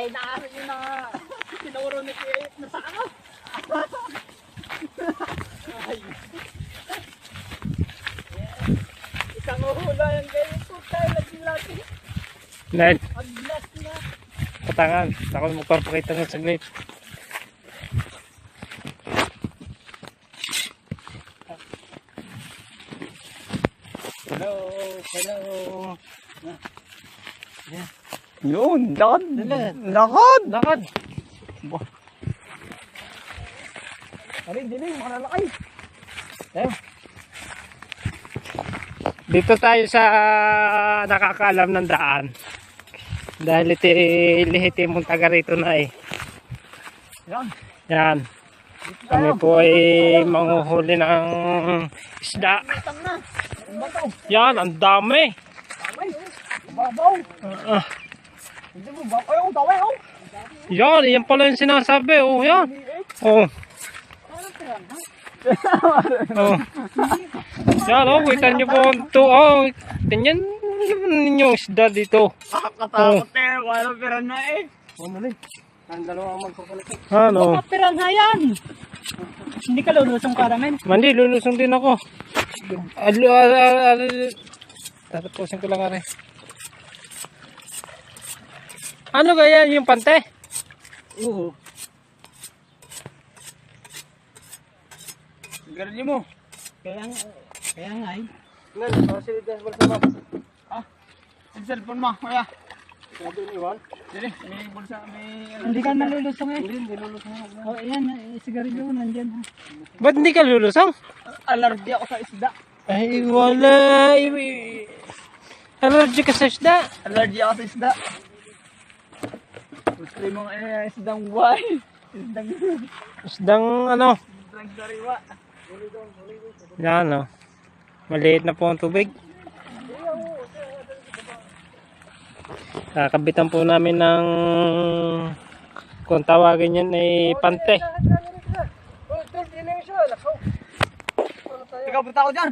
Patay na ano yun na tinuro ni Kuya na sa ano. Isang uhula yung ganyan po tayo lagi-lagi. Dahil Ang blast na. katangan. Ako magpapakita ng saglit. Hello, hello. Yun, lakad. Lakad. Lakad. Aray, dilim, mga lalaki. Ayun. Dito tayo sa nakakaalam ng daan. Dahil iti lihitin mong taga rito na eh. Yan. Yan. Kami po ay manguhuli ng isda. Yan, ang dami. Taway. Babaw. Ah, Hindi mo ba? Ayaw, taway, oh. yan, yan pala yung sinasabi. Oh, yan. Oh. Oh. Yan, oh, kita niyo po ito. Oh, tingnan ninyo isda dito. Nakakatakot eh. Walang pera na eh. Ano na Ang dalawa ang magpapalit. Ano? Kapira na yan. Hindi ka lulusong karamen. Mandi, lulusong din ako. Alo, alo, alo. Tatapusin ko lang are. Ano kaya yung pante? Oo. Garin mo. Kaya nga, kaya nga eh. Nan, pasilid na sa mo. Ah, ang cellphone mo, kuya. Sabi ni Juan. Dili, may bulsa, may... Hindi ka nalulusong eh. Hindi, hindi lulusong. Oh, ayan, eh, sigarilyo ko nandyan. ha. Ba't hindi ka lulusong? Allergy ako sa isda. Ay, wala. Ay, Allergy ka sa isda. Allergy ako sa isda. Gusto mo eh, isdang buhay. Isdang... Isdang ano. Isdang sariwa. Yan o. Maliit na po ang tubig. Kakabitan po namin ng kung tawagin yan ay pante. Ikaw, punta ako dyan.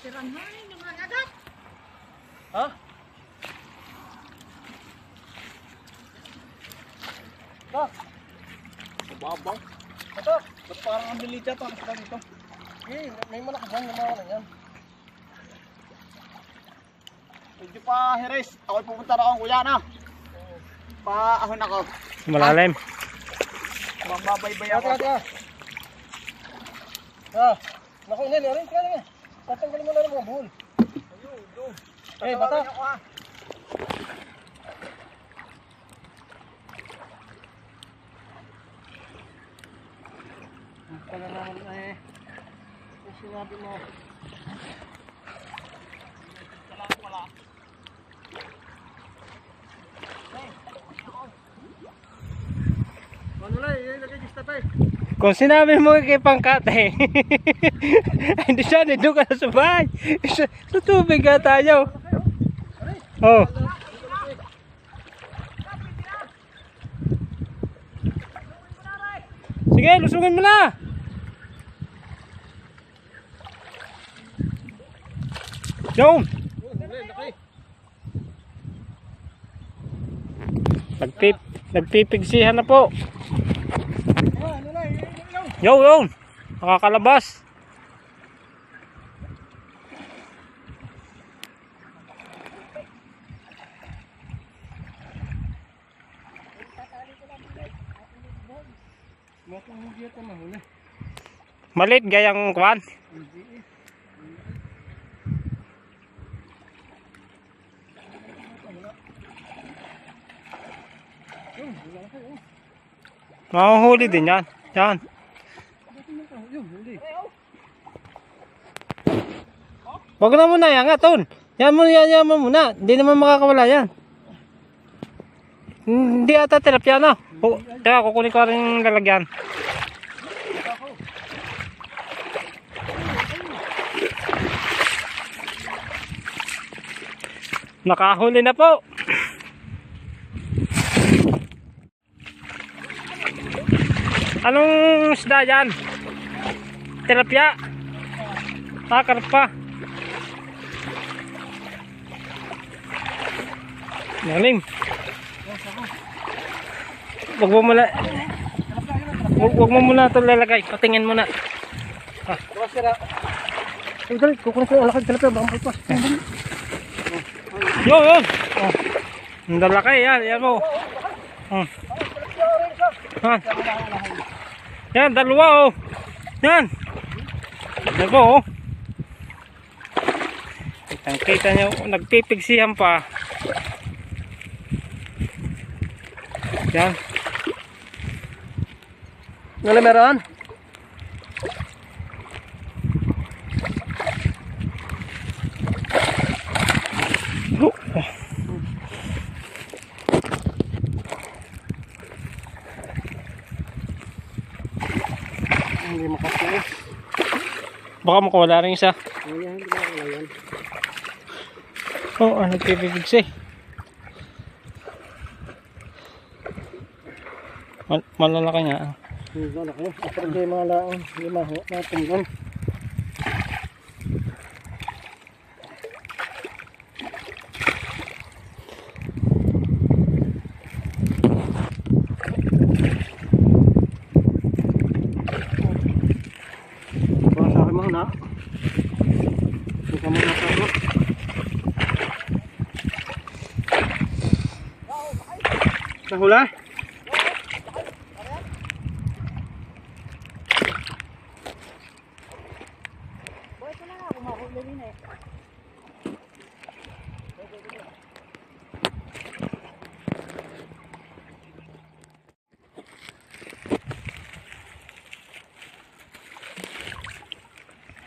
Ha? Ba? Babaw. Ito, ba't parang ang yata ang isda dito? Eh, may malaki dyan, yung mga yan. Medyo pa, Heres. Ako'y pupunta na akong kuya na. Paahon ako. Malalim. Mambabaybay ako. Ate, ate. Ah, naku, hindi, rin ka lang eh. Tatanggalin mo na ng mga buhol. Ayun, doon. Eh, bata. Pala naman eh. Yung sinabi mo. Wala, wala. Ano lang, yun lagay yung tatay. Kung sinabi mo kay Pangkate, hindi siya, nito ka sa bahay. Sa, tubig ka tayo. Oh. Sige, lusungin mo na. Yung. Nagpip, nagpipigsihan na po. Ano lang, yun lang. Yo, yo. Nakakalabas. Malit gayang kwan. Mahuhuli din yan. Yan. Wag na muna yan nga, Ton. Yan mo, yan, yan mo muna. Hindi naman makakawala yan. Hindi ata tilapia na. Oh, teka, kukunin ko rin lalagyan. Nakahuli na po. Anong isda yan? tilapia takar ah, pa. Galing. Wag mo muna wag, wag mo muna ito lalagay. Patingin muna. Ha ay dali kukunin ko lakad tilapia baka makipas yun yun. Oh. ang dalakay yan yan mo ha yan dalawa oh. Yan. Yan po oh. Kitang kita nyo, nagpipigsihan pa. Yan. Ngayon meron? Baka makawala rin isa. Ayan, makakala yan. Oo, oh, nagpipigsi. Mal malalaki nga. ah. Hindi ko laki. Pero hindi mga laang. Lima. Natin yan. Baka sa akin mga na. Hindi ka muna sa ako. Nahula?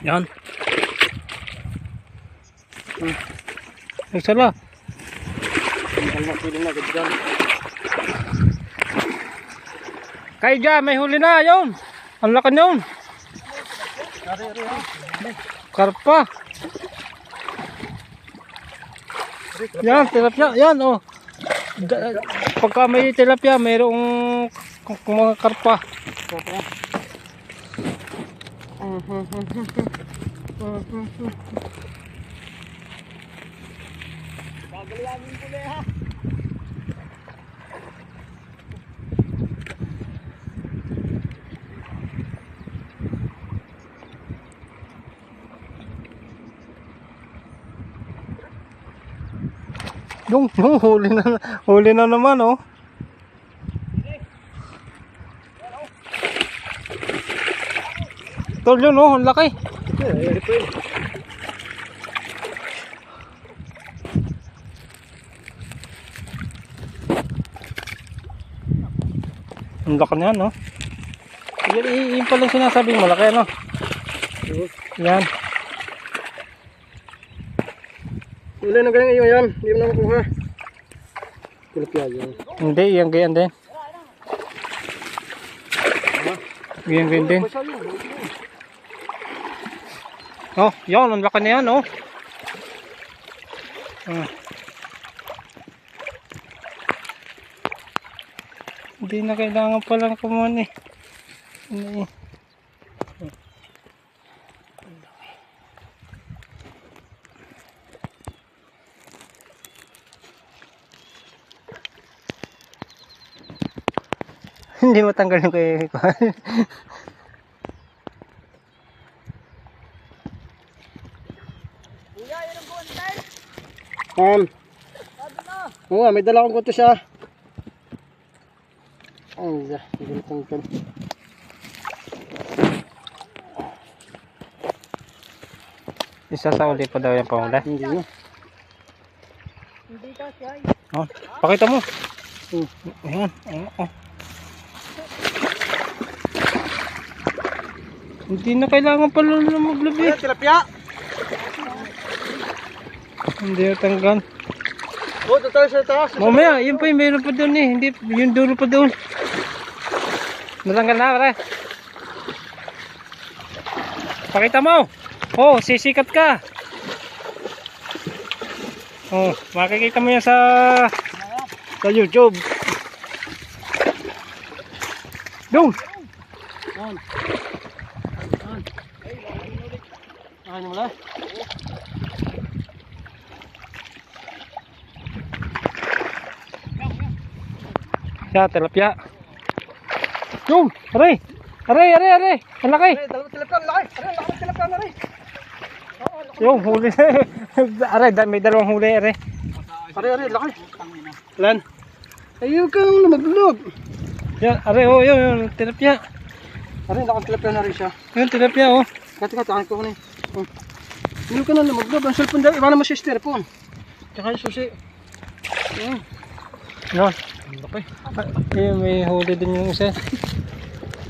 Yan. Hmm. Agad dyan. Kay dyan, may huli na. Yun. Ang laki na yun. Karpa. Yan, tilapia. Yan, oh. Pagka may tilapia, mayroong k- k- mga karpa. Yung, yung huli na, huli na naman, oh. Tol yun, oh, ang laki. Ang laki niyan, no? Yan, yun pala yung sinasabing malaki, no? Yan. Wala na ganyan ngayon yan. Hindi mo na makuha. Tilapia yan. Hindi, yan ganyan din. Yan ganyan din. Yun. Oh, yan, ang laki na yan, oh. Ah. Hindi na kailangan palang kumuni. Hindi. Hindi matanggal yung kay Um, Oo may dala akong kuto siya. Ay, da, hindi na tanggal. Isa sa uli pa daw yung pamula. Hindi na. Oh, pakita mo. Hmm. Ayan. Oh, oh. Hindi na kailangan pala na maglabi. Ayan, tilapia! Hindi na tanggal. Oo, oh, tayo sa taas. Mamaya, yun pa yung meron pa doon eh. Hindi, yung dulo pa doon. Natanggal na, pare. Pakita mo. Oh, sisikat ka. Oh, makikita mo yan sa sa YouTube. Doon. Yan. Yan. Ano mo na? Yan, tilapia. Yung, aray. Aray, aray, aray. Ang laki. Eh, dalawang tilapia, ang laki. Aray, laki tilapia na rin. Yung, huli. aray, da- may dalawang huli, aray. Aray, aray, laki. Lan. Ayun ka nung lumaglog. Yan, aray, oh, yun, yun, tilapia. Aray, laki tilapia na rin siya. Yun, tilapia, oh. Kati ka, takin ko kunin. Hmm. Ayun ka nung lumaglog. Ang cellphone daw, iba naman si styrofoam. Tsaka yung susi. Ayun. Laki. Eh, may huli din yung isa.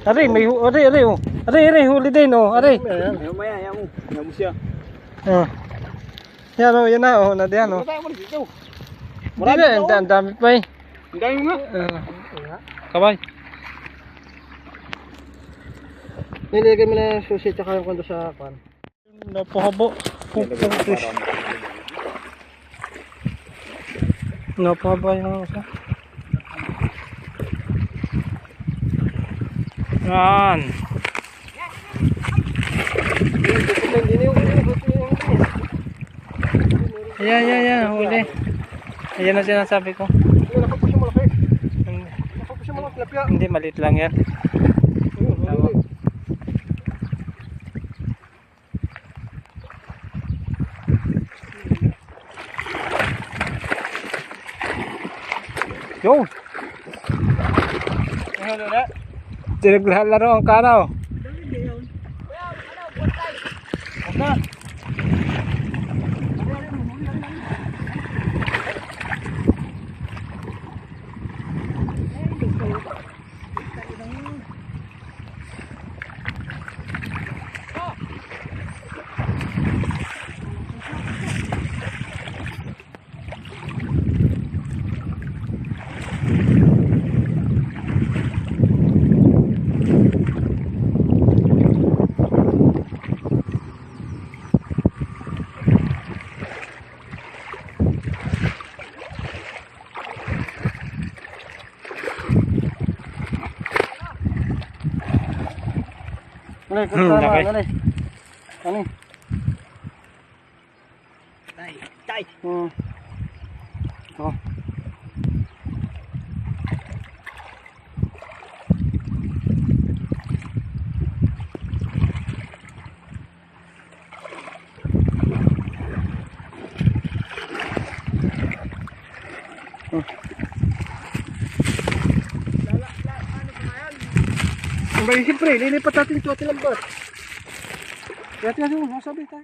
Aray, may hu- aray, aray, oh. Aray, aray, huli din, oh. Aray. Maya, ayaw mo. Mo siya. Oh. Yan, oh, yan na, oh. Nadiyan, oh. Marami na, ang dami pa, eh. Ang dami nga. Uh, kabay. Nilagay mo na yung susi tsaka yung kondo sa pan. Napahabo. Pupong fish. Napahaba yung isa. Yan. Na Ayan, ayan, ayan. Huli. Ayan ang sinasabi ko. Hindi maliit lang yan. Yo! Tinaglalaro ang kanaw. Ano, Hmm, kung tama, laki. ano eh. Ano eh. Tay, tay. Hmm. Siyempre, lilipat natin ito atin lambat. Kaya tingnan mo, masabi tayo.